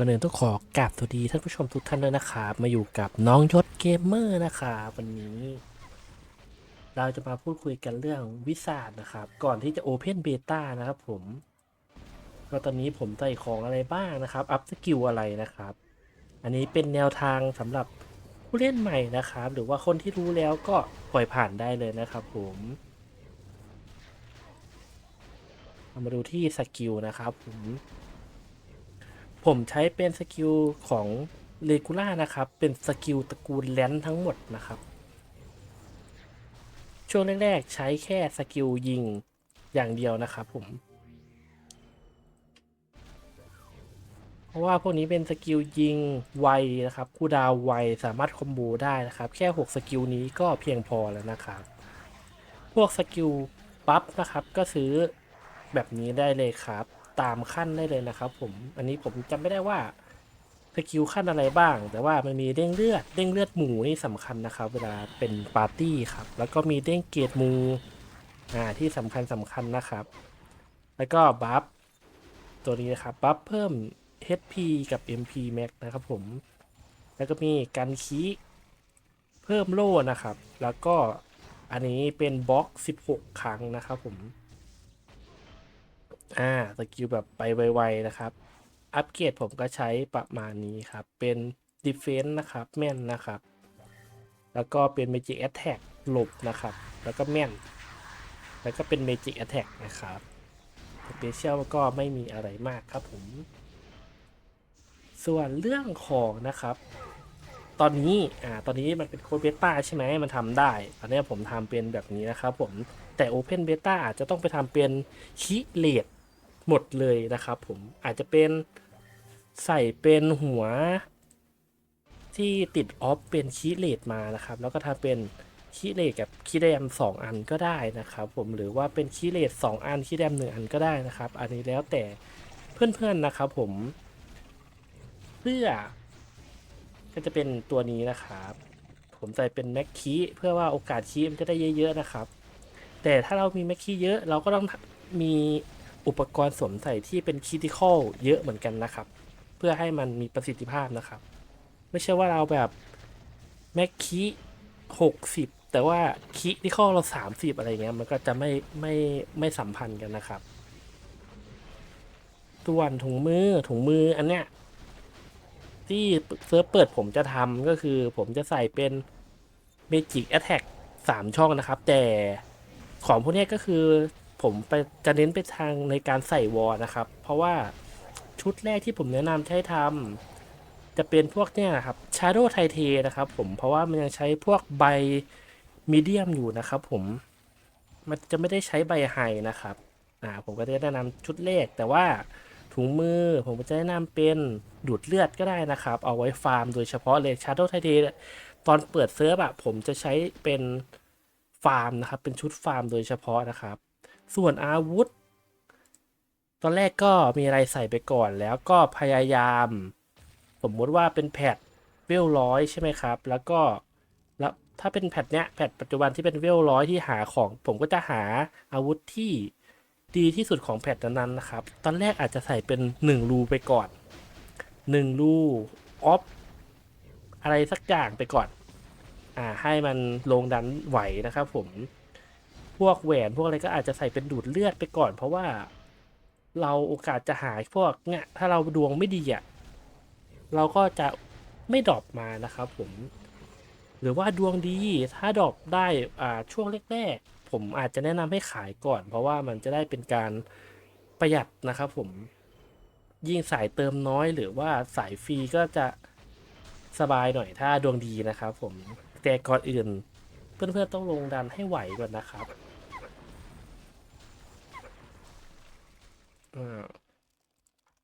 ก่อนอื่นต้องขอกราบสวัสดีท่านผู้ชมทุกท่านด้วยนะครับมาอยู่กับน้องยศเกมเมอร์นะครับวันนี้ เราจะมาพูดคุยกันเรื่องวิสาดนะครับ ก่อนที่จะโอเพนเบต้านะครับผมก็ตอนนี้ผมใส่ของอะไรบ้างนะครับ อัพสกิลอะไรนะครับ อันนี้เป็นแนวทางสำหรับผู้เล่นใหม่นะครับ หรือว่าคนที่รู้แล้วก็ปล่อยผ่านได้เลยนะครับผมมาดูที่สกิลนะครับผม ผมใช้เป็นสกิลของเลกูล่านะครับ เป็นสกิลตระกูลแลนทั้งหมดนะครับ ช่วงแรกๆใช้แค่สกิลยิงอย่างเดียวนะครับผม เพราะว่าพวกนี้เป็นสกิลยิงไวนะครับคูลดาวไวสามารถคอมโบได้นะครับ แค่ 6 สกิลนี้ก็เพียงพอแล้วนะครับ พวกสกิลปั๊บนะครับก็ซื้อแบบนี้ได้เลยครับ ตามขั้นได้เลยนะครับผมอันนี้ผมจำไม่ได้ว่าสกิลขั้นอะไรบ้าง แต่ว่ามันมีเด้งเลือดเด้งเลือดหมูนี่สำคัญนะครับ เวลาเป็นปาร์ตี้ครับ แล้วก็มีเด้งเกรดหมูอ่าที่สำคัญสำคัญนะครับ แล้วก็บัฟตัวนี้นะครับบัฟเพิ่ม HP กับ MP Max นะครับผม แล้วก็มีการคีเพิ่มโล่นะครับ แล้วก็อันนี้เป็นบล็อก 16 ครั้งนะครับผม อ่าสกิลแบบไปไวๆนะครับ อัปเกรดผมก็ใช้ประมาณนี้ครับ เป็น Defense นะครับ แม่นนะครับ แล้วก็เป็น Magic Attack หลบนะครับ แล้วก็แม่น แล้วก็เป็น Magic Attack นะครับ Special ก็ไม่มีอะไรมากครับผม ส่วนเรื่องของนะครับ ตอนนี้ อ่า ตอนนี้มันเป็นโค้ดเบต้าใช่ไหมมันทำได้ ตอนนี้ผมทำเป็นแบบนี้นะครับผม แต่ Open Beta อาจจะต้องไปทำเป็นคิเลต หมดเลยนะครับผมอาจจะเป็นใส่เป็นหัว ที่ติดออฟเป็นคีเลตมานะครับ แล้วก็ทำเป็นคีเลตกับคีแรมสองอันก็ได้นะครับ ผมหรือว่าเป็นคีเลตสองอันคีแรมหนึ่งอันก็ได้นะครับ อันนี้แล้วแต่เพื่อนๆนะครับ ผมเพื่อก็จะเป็นตัวนี้นะครับ ผมใส่เป็นแม็กคีเพื่อว่าโอกาสคีมันจะได้เยอะๆนะครับ แต่ถ้าเรามีแม็กคีเยอะเราก็ต้องมี อุปกรณ์สวมใส่ที่เป็นคิติคอลเยอะเหมือนกันนะครับ เพื่อให้มันมีประสิทธิภาพนะครับ ไม่ใช่ว่าเราแบบแม็กคีหกสิบแต่ว่าคิติคอลเราสามสิบอะไรเงี้ยมันก็จะไม่ไม่ไม่สัมพันธ์กันนะครับตัวนถุงมือถุงมืออันเนี้ยที่เซิร์ฟเปิดผมจะทำก็คือผมจะใส่เป็น Magic Attack 3ช่องนะครับ แต่ของพวกนี้ก็คือ ผมไปจะเน้นไปทางในการใส่วอลนะครับ เพราะว่าชุดแรกที่ผมแนะนำให้ทำจะเป็นพวกเนี้ยครับ Shadow t i t a นะครับผมเพราะว่ามันยังใช้พวกใบมีเดียมอยู่นะครับผมมันจะไม่ได้ใช้ใบไฮนะครับอ่าผมก็จะแนะนำชุดแรกแต่ว่าถุงมือผมก็จะแนะนำเป็นดูดเลือดก็ได้นะครับ เอาไว้ฟาร์มโดยเฉพาะเลย Shadow t i t a ตอนเปิดเซิร์ฟอะผมจะใช้เป็นฟาร์มนะครับ เป็นชุดฟาร์มโดยเฉพาะนะครับ ส่วนอาวุธ ตอนแรกก็มีอะไรใส่ไปก่อนแล้วก็พยายาม สมมติว่าเป็นแพทเวลร้อยใช่ไหมครับ แล้วก็แล้วถ้าเป็นแพทเนี้ยแพทปัจจุบันที่เป็นเวลร้อยที่หาของ ผมก็จะหาอาวุธที่ดีที่สุดของแพทนั้นๆนะครับ ตอนแรกอาจจะใส่เป็น1รูไปก่อน1รูออฟอะไรสักอย่างไปก่อน อ่าให้มันลงดันไหวนะครับผม พวกแหวนพวกอะไรก็อาจจะใส่เป็นดูดเลือดไปก่อน เพราะว่าเราโอกาสจะหายพวกเนี่ยถ้าเราดวงไม่ดีอะเราก็จะไม่ดรอปมานะครับผมหรือว่าดวงดีถ้าดรอปได้อ่าช่วงแรกๆผมอาจจะแนะนำให้ขายก่อน เพราะว่ามันจะได้เป็นการประหยัดนะครับผมยิ่งสายเติมน้อย หรือว่าสายฟรีก็จะสบายหน่อยถ้าดวงดีนะครับผมแต่ก่อนอื่นเพื่อนๆต้องลงดันให้ไหวก่อนนะครับอา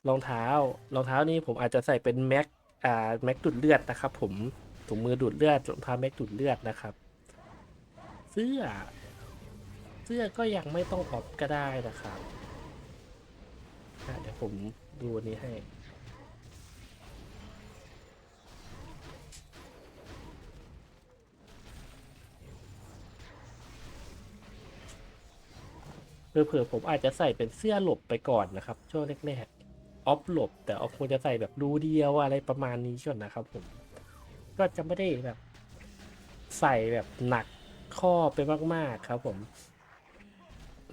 รองเท้ารองเท้านี่ผมอาจจะใส่เป็นแม็กอ่าแม็กดูดเลือดนะครับ ผมถุงมือดูดเลือดรองเท้าแม็กดูดเลือดนะครับ เสื้อ เสื้อก็ยังไม่ต้องออฟก็ได้นะครับเดี๋ยวผมดูนี้ให้ เผื่อผมอาจจะใส่เป็นเสื้อหลบไปก่อนนะครับ ช่วงแรกๆออฟหลบ แต่ออฟควรจะใส่แบบรูเดียวอะไรประมาณนี้ก่อนนะครับผม ก็จะไม่ได้แบบ ใส่แบบหนักข้อไปมากๆครับผม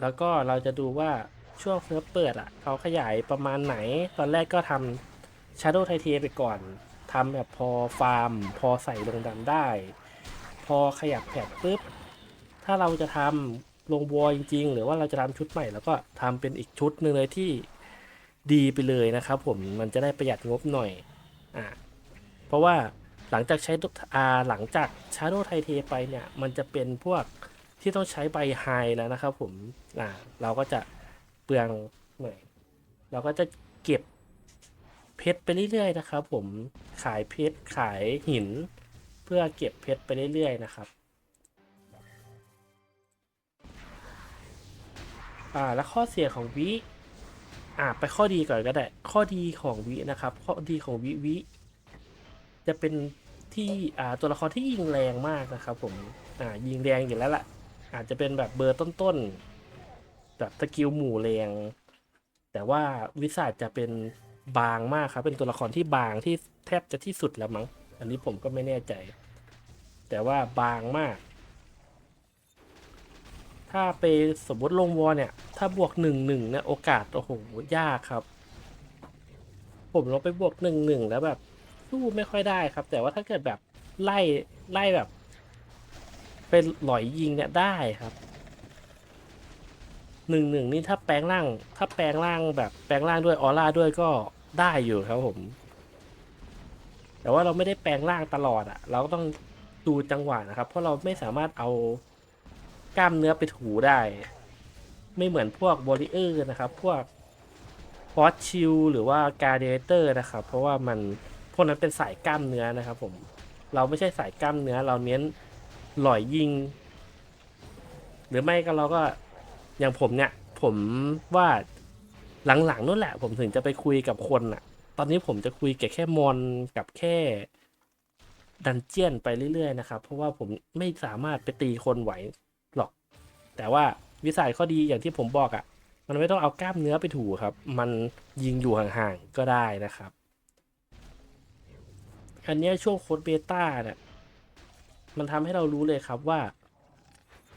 แล้วก็เราจะดูว่าช่วงเซิร์ฟเปิดอะเขาขยายประมาณไหน ตอนแรกก็ทำ Shadow ไทเทไปก่อนทำแบบพอฟาร์ม พอใส่ลงดันได้ พอขยับแผดปุ๊บ ถ้าเราจะทำ ลงวอลจริง ๆ หรือว่าเราจะทำชุดใหม่แล้วก็ทำเป็นอีกชุดหนึ่งเลยที่ดีไปเลยนะครับ ผมมันจะได้ประหยัดงบหน่อยอ่าเพราะว่าหลังจากใช้อ่าหลังจาก Shadow ไทเทไปเนี่ยมันจะเป็นพวกที่ต้องใช้ใบไฮแล้วนะครับผมอ่าเราก็จะเปลืองหน่อยเราก็จะเก็บเพชรไปเรื่อยๆนะครับ ผมขายเพชรขายหิน เพื่อเก็บเพชรไปเรื่อยๆนะครับ อ่าแล้วข้อเสียของวิอ่าไปข้อดีก่อนก็ได้ ข้อดีของวินะครับ ข้อดีของวิวิจะเป็นที่อ่าตัวละครที่ยิงแรงมากนะครับผมอ่ายิงแรงอยู่แล้วล่ะ อาจจะเป็นแบบเบอร์ต้นๆแบบสกิลหมู่แรง แต่ว่าวิสาจะเป็นบางมากครับ เป็นตัวละครที่บางที่แทบจะที่สุดแล้วมั้ง อันนี้ผมก็ไม่แน่ใจ แต่ว่าบางมาก ถ้าไปสมมติลงวอเนี่ย ถ้าบวกหนึ่งหนึ่งเนี่ยโอกาสโอ้โหยากครับ ผมลงไปบวกหนึ่งหนึ่งแล้วแบบสู้ไม่ค่อยได้ครับ แต่ว่าถ้าเกิดแบบไล่ไล่แบบเป็นหลอยยิงเนี่ยได้ครับหนึ่งหนึ่งนี่ถ้าแปลงร่าง ถ้าแปลงร่างแบบแปลงร่างด้วยออร่าด้วยก็ได้อยู่ครับผม แต่ว่าเราไม่ได้แปลงร่างตลอดอะเราก็ต้องดูจังหวะนะครับ เพราะเราไม่สามารถเอา กล้ามเนื้อไปถูได้ ไม่เหมือนพวกบริเออร์นะครับ พวกฟอสชิลหรือว่าการเดเตอร์นะครับ เพราะว่ามันพวกนั้นเป็นสายกล้ามเนื้อนะครับ ผม เราไม่ใช่สายกล้ามเนื้อ เราเน้นหล่อยยิง หรือไม่ก็เราก็อย่างผมเนี่ย ผมว่าหลังๆนู่นแหละ ผมถึงจะไปคุยกับคนอะตอนนี้ผมจะคุยกับแค่มอนกับแค่ดันเจียนไปเรื่อยๆนะครับ เพราะว่าผมไม่สามารถไปตีคนไหว แต่ว่าวิสัยข้อดีอย่างที่ผมบอกอะ่ะ มันไม่ต้องเอากล้ามเนื้อไปถูครับ มันยิงอยู่ห่างๆก็ได้นะครับ อันนี้ช่วงโค้ดเบต้าเนี่ยมันทำให้เรารู้เลยครับว่า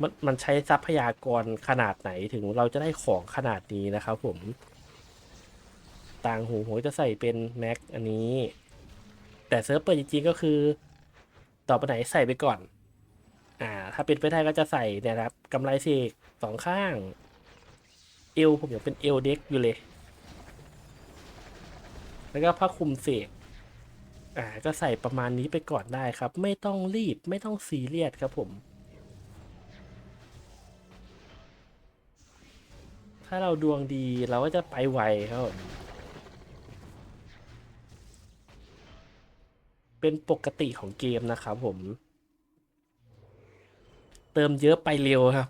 มันมันใช้ทรัพยากรขนาดไหนถึงเราจะได้ของขนาดนี้นะครับผม ต่างหูผมจะใส่เป็นแม็กอันนี้ แต่เซิร์ฟเปิดจริงๆก็คือ ต่อไปไหนใส่ไปก่อน อ่า ถ้าเป็นไปได้ก็จะใส่เนี่ยนะครับกำไรเสกสองข้าง เอวผมยังเป็นเอวเด็กอยู่เลย แล้วก็ผ้าคลุมเสกอ่าก็ใส่ประมาณนี้ไปก่อนได้ครับ ไม่ต้องรีบไม่ต้องซีเรียสครับผม ถ้าเราดวงดีเราก็จะไปไวครับผมเป็นปกติของเกมนะครับผม เติมเยอะไปเร็วครับ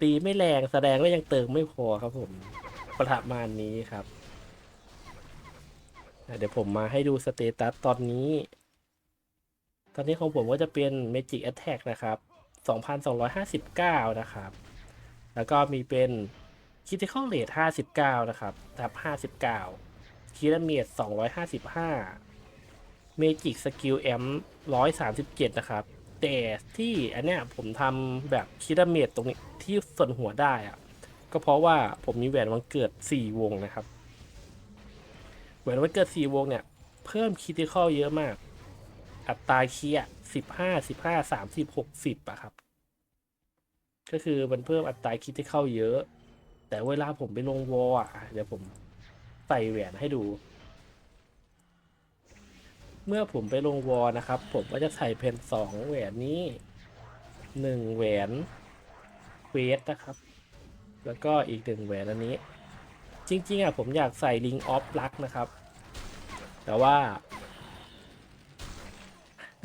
ตีไม่แรงแสดงว่ายังเติมไม่พอครับผมประมาณนี้ครับเดี๋ยวผมมาให้ดูสเตตัสตอนนี้ ตอนนี้ของผมก็จะเป็น Magic Attack นะครับ 2,259 นะครับ แล้วก็มีเป็น Critical Rate 59 นะครับทับ59คีร เมต255 Magic Skill M 137นะครับ แต่ที่อันเนี้ยผมทำแบบคีรเมตตรงนี้ที่ส่วนหัวได้อะก็เพราะว่าผมมีแหวนวันเกิด 4 วงนะครับ แหวนวันเกิด 4 วงเนี่ย เพิ่มคีติคอลเยอะมาก อัตราเคียสิบห้าสิบห้าสามสิบหกสิบอะครับ ก็คือมันเพิ่มอัตราคิดที่เข้าเยอะ แต่เวลาผมไปลงวอลอะเดี๋ยวผมใส่แหวนให้ดู เมื่อผมไปลงวอลนะครับ ผมก็จะใส่เพนสองแหวนนี้หนึ่งแหวนเควสนะครับ แล้วก็อีกหนึ่งแหวนอันนี้ จริงๆอะผมอยากใส่ลิงออฟลักนะครับ แต่ว่า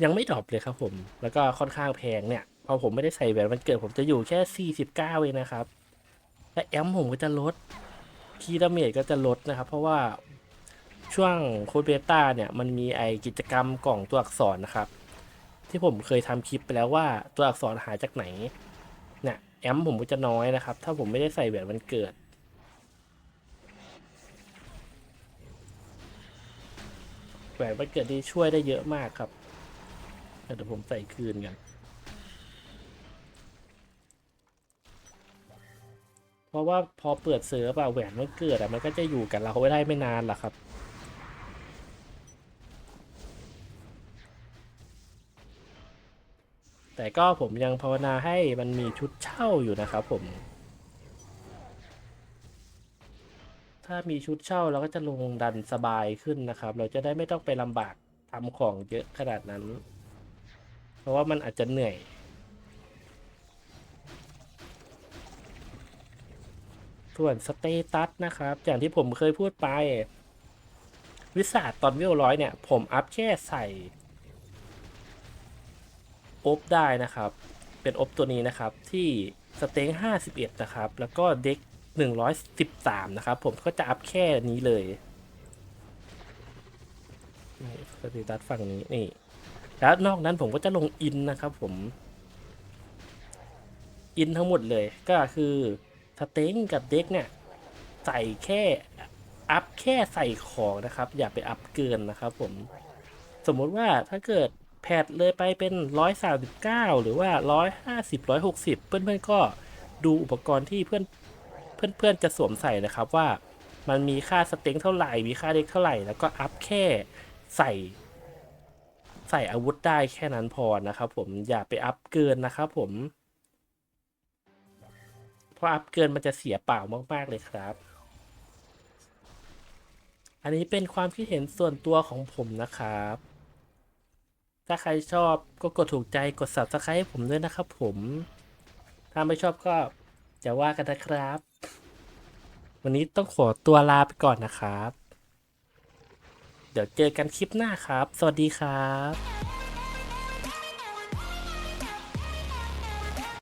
ยังไม่ดรอปเลยครับผม แล้วก็ค่อนข้างแพงเนี่ย พอผมไม่ได้ใส่แหวนวันเกิดผมจะอยู่แค่ 49เองนะครับและแอมผมก็จะลดคีดาเมจก็จะลดนะครับ เพราะว่า ช่วงโค้ดเบต้าเนี่ยมันมีไอกิจกรรมกล่องตัวอักษรนะครับ ที่ผมเคยทำคลิปไปแล้วว่าตัวอักษรหาจากไหนเนี่ยแอมผมก็จะน้อยนะครับ ถ้าผมไม่ได้ใส่แหวนวันเกิด แหวนวันเกิดที่ช่วยได้เยอะมากครับเดี๋ยวผมใส่คืนกันเพราะว่าพอเปิดเสือป่ะแหวนวันเกิดอะมันก็จะอยู่กับเราไว้ได้ไม่นานหรอกครับ แต่ก็ผมยังภาวนาให้มันมีชุดเช่าอยู่นะครับผม ถ้ามีชุดเช่าเราก็จะลงดันสบายขึ้นนะครับ เราจะได้ไม่ต้องไปลำบากทำของเยอะขนาดนั้น เพราะว่ามันอาจจะเหนื่อยส่วนสเตตัสนะครับ อย่างที่ผมเคยพูดไป วิสาตตอนวิวร้อยเนี่ย ผมอัพแค่ใส่ อบได้นะครับ เป็นอบตัวนี้นะครับที่สเต็ง51 นะครับ แล้วก็เด็ก 113 นะครับ ผมก็จะอัพแค่นี้เลยนี่สเตตัสฝั่งนี้นี่ แล้วนอกนั้นผมก็จะลงอินนะครับผม อินทั้งหมดเลยก็คือสเต็งกับเด็กเนี่ย ใส่แค่อัพแค่ใส่ของนะครับ อย่าไปอัพเกินนะครับผม สมมติว่าถ้าเกิด พดเลยไปเป็น 139 หรือว่า 150 160 เพื่อนๆก็ดูอุปกรณ์ที่เพื่อนเพื่อนๆจะสวมใส่นะครับว่ามันมีค่าสเต็งเท่าไหร่ มีค่าเด็กเท่าไหร่ แล้วก็อัพแค่ใส่ ใส่อาวุธได้แค่นั้นพอนะครับผมอย่าไปอัพเกินนะครับผมเพราะอัพเกินมันจะเสียเปล่ามากๆเลยครับ อันนี้เป็นความคิดเห็นส่วนตัวของผมนะครับ ถ้าใครชอบก็กดถูกใจกด subscribe ให้ผมด้วยนะครับผม ถ้าไม่ชอบก็จะว่ากันนะครับ วันนี้ต้องขอตัวลาไปก่อนนะครับ เดี๋ยวเจอกันคลิปหน้าครับ สวัสดีครับ